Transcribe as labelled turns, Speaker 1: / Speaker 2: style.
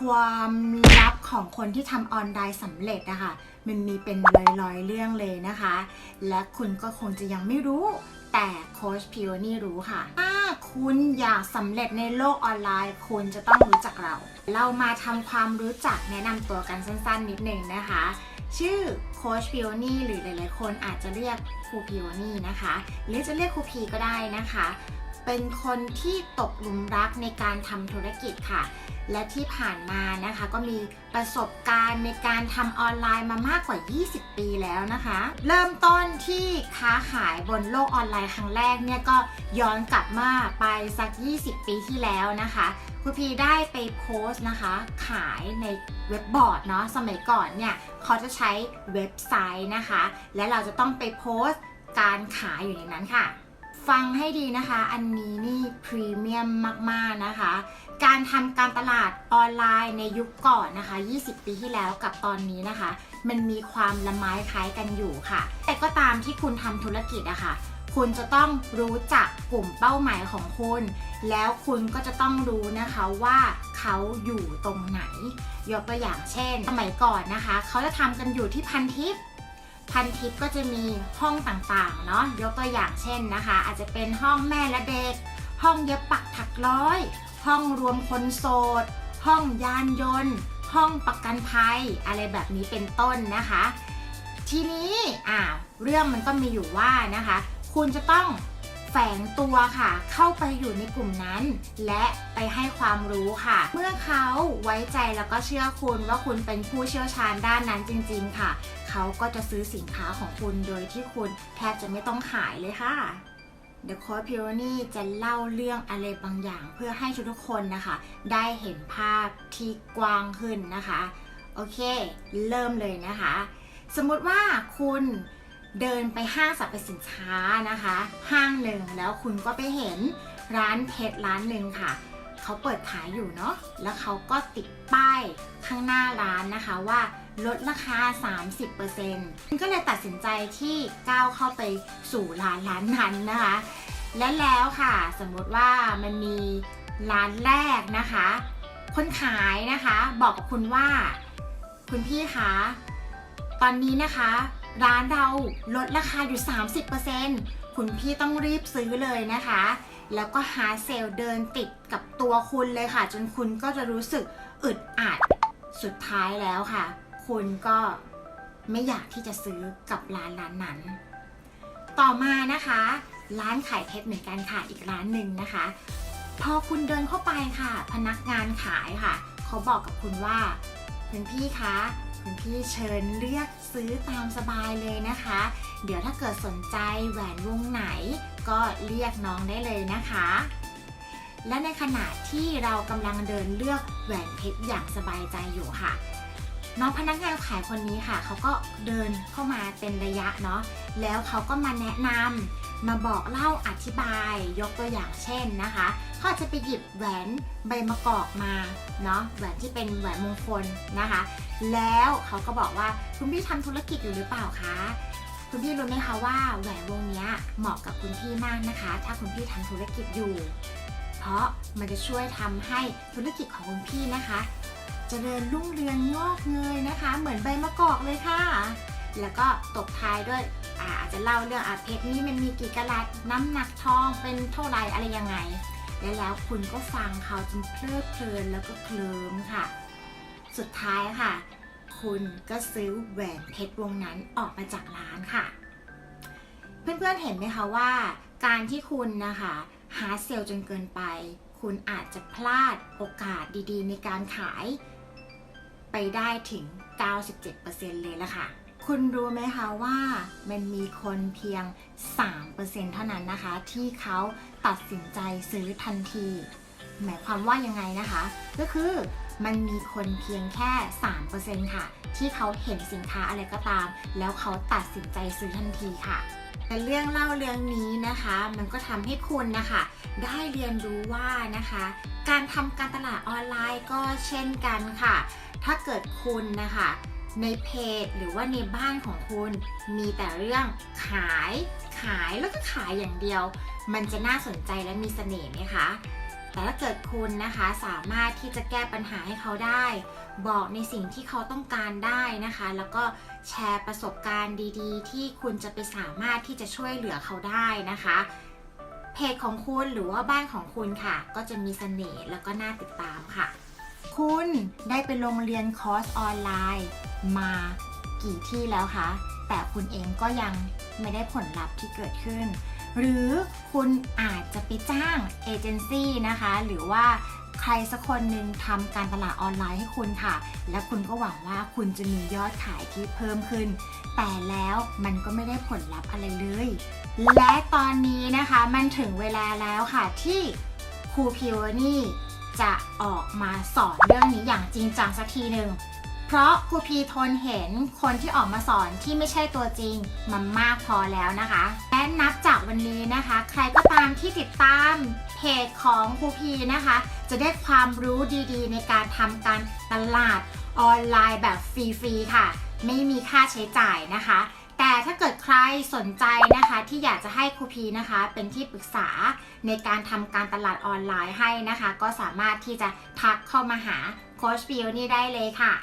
Speaker 1: ความลับของคนที่ทำออนไลน์สำเร็จนะคะมันมีเป็นร้อยๆเรื่องเลยนะคะ และคุณก็คงจะยังไม่รู้แต่โค้ชพิวนี่รู้ค่ะถ้าคุณอยากสำเร็จในโลกออนไลน์ คุณจะต้องรู้จักเรา เรามาทำความรู้จักแนะนำตัวกันสั้นๆ นิดหนึ่งนะคะ ชื่อโค้ชพิวนี่หรือหลายๆ คนอาจจะเรียกครูพิวนี่นะคะ หรือจะเรียกครูพีก็ได้นะคะ เป็นคนที่ตกหลุมรักในการทำธุรกิจค่ะ และที่ผ่านมานะคะก็มีประสบการณ์ในการทำออนไลน์มามากกว่า 20 ปีแล้วนะคะ เริ่มต้นที่ค้าขายบนโลกออนไลน์ครั้งแรกเนี่ยก็ย้อนกลับมาไปสัก 20 ปีที่แล้วนะคะครูพีได้ไปโพสต์นะคะ ขายในเว็บบอร์ดเนาะสมัยก่อนเนี่ยเขาจะใช้เว็บไซต์นะคะ และเราจะต้องไปโพสต์การขายอยู่ในนั้นค่ะ ฟังให้ดีนะคะ อันนี้นี่พรีเมียมมากๆนะคะ การทำการตลาดออนไลน์ในยุคก่อนนะคะ 20 ปีที่แล้วกับตอนนี้นะคะ มันมีความละไม้คล้ายกันอยู่ค่ะ แต่ก็ตามที่คุณทำธุรกิจอะค่ะคุณจะต้องรู้จักกลุ่มเป้าหมายของคุณ แล้วคุณก็จะต้องรู้นะคะว่าเขาอยู่ตรงไหน ยกตัวอย่างเช่น สมัยก่อนนะคะ เขาจะทำกันอยู่ที่พันทิป พันทิปก็จะมีห้องต่างๆเนาะยกตัวอย่างเช่นนะคะ อาจจะเป็นห้องแม่และเด็ก ห้องเย็บปักถักร้อย ห้องรวมคนโสด ห้องยานยนต์ ห้องประกันภัย อะไรแบบนี้เป็นต้นนะคะ ทีนี้อ่าเรื่องมันก็มีอยู่ว่านะคะ คุณจะต้องแฝงตัวค่ะ เข้าไปอยู่ในกลุ่มนั้นและ ให้ความรู้ค่ะ เมื่อเขาไว้ใจแล้วก็เชื่อคุณว่าคุณเป็นผู้เชี่ยวชาญด้านนั้นจริง ๆ ค่ะ เขาก็จะซื้อสินค้าของคุณโดยที่คุณแทบจะไม่ต้องขายเลยค่ะ The Code p i o n y จะเล่าเรื่องอะไรบางอย่าง เพื่อให้ทุกคนนะคะ ได้เห็นภาพที่กว้างขึ้นนะคะ โอเค เริ่มเลยนะคะ สมมุติว่าคุณเดินไปห้างสรรพสินค้านะคะ ห้างหนึ่งแล้วคุณก็ไปเห็นร้านเพชรร้านหนึ่งค่ะ เขาเปิดขายอยู่เนาะแล้วเขาก็ติดป้ายข้างหน้าร้านนะคะว่าลดราคา 30%คุณก็เลยตัดสินใจที่ก้าวเข้าไปสู่ร้านร้านนั้นนะคะ และแล้วค่ะ สมมติว่ามันมีร้านแรกนะคะ คนขายนะคะ บอกกับคุณว่า คุณพี่คะตอนนี้นะคะ ร้านเราลดราคาอยู่ 30%คุณพี่ต้องรีบซื้อเลยนะคะ แล้วก็หาเซลล์เดินติดกับตัวคุณเลยค่ะ จนคุณก็จะรู้สึกอึดอัดสุดท้ายแล้วค่ะ คุณก็ไม่อยากที่จะซื้อกับร้านร้านนั้น ต่อมานะคะ ร้านขายเพชรเหมือนกันค่ะอีกร้านหนึ่งนะคะ พอคุณเดินเข้าไปค่ะ พนักงานขายค่ะ เขาบอกกับคุณว่าคุณพี่คะคุณพี่เชิญเลือกซื้อตามสบายเลยนะคะ เดี๋ยวถ้าเกิดสนใจแหวนวงไหน ก็เรียกน้องได้เลยนะคะ และในขณะที่เรากำลังเดินเลือกแหวนเพชรอย่างสบายใจอยู่ค่ะ น้องพนักงานขายคนนี้ค่ะ เขาก็เดินเข้ามาเป็นระยะเนาะแล้วเขาก็มาแนะนำมาบอกเล่าอธิบายยกตัวอย่างเช่นนะคะเขาจจะไปหยิบแหวนใบมะกอกมาเนาะแหวนที่เป็นแหวนมงคลนะคะ แล้วเขาก็บอกว่าคุณพี่ทำธุรกิจอยู่หรือเปล่าคะ คุณพี่รู้ไหมคะว่าแหวนวงนี้เหมาะกับคุณพี่มากนะคะ ถ้าคุณพี่ทำธุรกิจอยู่ เพราะมันจะช่วยทำให้ธุรกิจของคุณพี่นะคะเจริญรุ่งเรืองงอกเงยนะคะ เหมือนใบมะกอกเลยค่ะ แล้วก็ตบท้ายด้วยอาจจะเล่าเรื่องอาเพชรนี่มันมีกี่กะลัดน้ำหนักทองเป็นเท่าไรอะไรยังไง และแล้วคุณก็ฟังเขาจนเพลิดเพลินแล้วก็เคลิ้มค่ะ สุดท้ายค่ะ คุณก็ซื้อแหวนเพชรวงนั้นออกมาจากร้านค่ะ เพื่อนๆเห็นไหมคะว่าการที่คุณนะคะหาเซลล์จนเกินไป คุณอาจจะพลาดโอกาสดีๆ ในการขายไปได้ถึง 97%เลยละค่ะ คุณรู้ไหมคะว่ามันมีคนเพียง 3%เท่านั้นนะคะ ที่เขาตัดสินใจซื้อทันที หมายความว่ายังไงนะคะ ก็คือ มันมีคนเพียงแค่ 3%ค่ะ ที่เขาเห็นสินค้าอะไรก็ตาม แล้วเขาตัดสินใจซื้อทันทีค่ะแต่เรื่องเล่าเรื่องนี้นะคะ มันก็ทำให้คุณนะคะ ได้เรียนรู้ว่านะคะ การทำการตลาดออนไลน์ก็เช่นกันค่ะ ถ้าเกิดคุณนะคะในเพจหรือว่าในบ้านของคุณมีแต่เรื่องขายขายแล้วก็ขายอย่างเดียว มันจะน่าสนใจและมีเสน่ห์ไหมคะ แต่ถ้าเกิดคุณนะคะสามารถที่จะแก้ปัญหาให้เขาได้ บอกในสิ่งที่เขาต้องการได้นะคะ แล้วก็แชร์ประสบการณ์ดีๆ ที่คุณจะไปสามารถที่จะช่วยเหลือเขาได้นะคะ เพจของคุณหรือว่าบ้านของคุณค่ะ ก็จะมีเสน่ห์แล้วก็น่าติดตามค่ะ คุณได้ไปโรงเรียนคอร์สออนไลน์ มากี่ที่แล้วคะแต่คุณเองก็ยังไม่ได้ผลลัพธ์ที่เกิดขึ้น หรือคุณอาจจะไปจ้างเอเจนซี่นะคะ หรือว่าใครสักคนหนึ่งทำการตลาดออนไลน์ให้คุณค่ะ และคุณก็หวังว่าคุณจะมียอดขายที่เพิ่มขึ้น แต่แล้วมันก็ไม่ได้ผลลัพธ์อะไรเลย และตอนนี้นะคะมันถึงเวลาแล้วค่ะที่ครูพิวนี่จะออกมาสอนเรื่องนี้อย่างจริงจังสักทีหนึ่ง เพราะครูพีทนเห็นคนที่ออกมาสอนที่ไม่ใช่ตัวจริงมันมากพอแล้วนะคะ และนับจากวันนี้นะคะ ใครก็ตามที่ติดตามเพจของครูพีนะคะ จะได้ความรู้ดีๆ ในการทำการตลาดออนไลน์แบบฟรีๆค่ะ ไม่มีค่าใช้จ่ายนะคะ แต่ถ้าเกิดใครสนใจนะคะ ที่อยากจะให้ครูพีนะคะ เป็นที่ปรึกษาในการทำการตลาดออนไลน์ให้นะคะ ก็สามารถที่จะทักเข้ามาหาโค้ชพิวนี่ได้เลยค่ะ